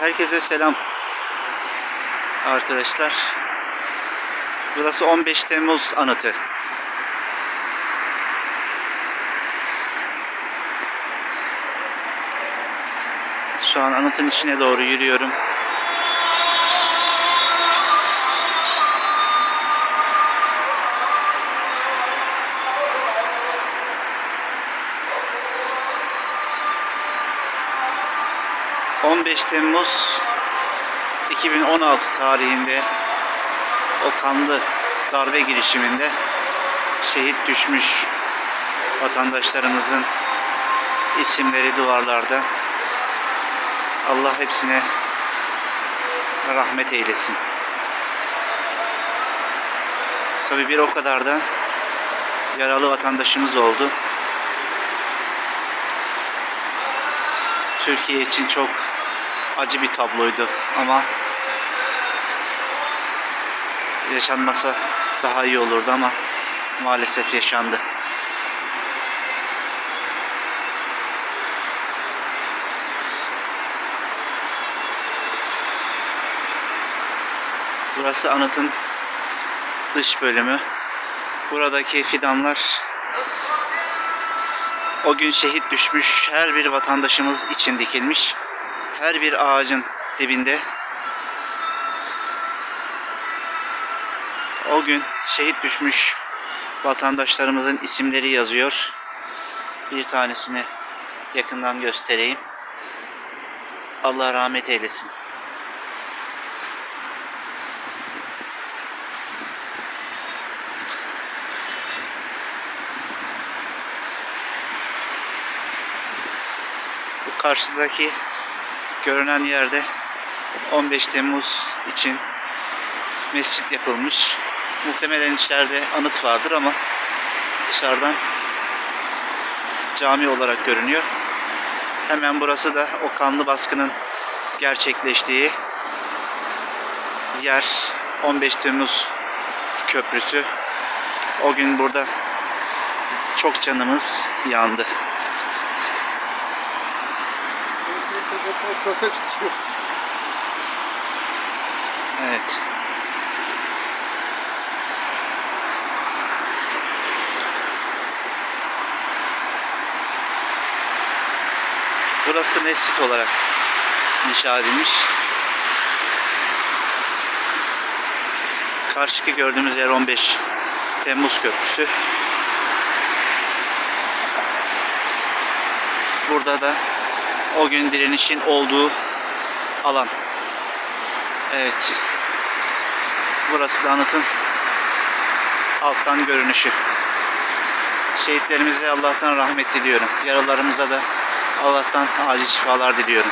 Herkese selam. Arkadaşlar. Burası 15 Temmuz anıtı. Şu an anıtın içine doğru yürüyorum. ...15 Temmuz 2016 tarihinde o kanlı darbe girişiminde şehit düşmüş vatandaşlarımızın isimleri duvarlarda. Allah hepsine rahmet eylesin. Tabii bir o kadar da yaralı vatandaşımız oldu. Türkiye için çok acı bir tabloydu ama yaşanmasa daha iyi olurdu ama maalesef yaşandı. Burası anıtın dış bölümü. Buradaki fidanlar o gün şehit düşmüş her bir vatandaşımız için dikilmiş. Her bir ağacın dibinde o gün şehit düşmüş vatandaşlarımızın isimleri yazıyor. Bir tanesini yakından göstereyim. Allah rahmet eylesin. Karşıdaki görünen yerde 15 Temmuz için mescit yapılmış. Muhtemelen içeride anıt vardır ama dışarıdan cami olarak görünüyor. Hemen burası da o kanlı baskının gerçekleştiği yer 15 Temmuz Köprüsü. O gün burada çok canımız yandı. Köpek sıçıyor. Evet. Burası mescit olarak inşa edilmiş. Karşıki gördüğümüz yer 15 Temmuz Köprüsü. Burada da o gün direnişin olduğu alan. Evet. Burası da anıtın alttan görünüşü. Şehitlerimize Allah'tan rahmet diliyorum. Yaralarımıza da Allah'tan acil şifalar diliyorum.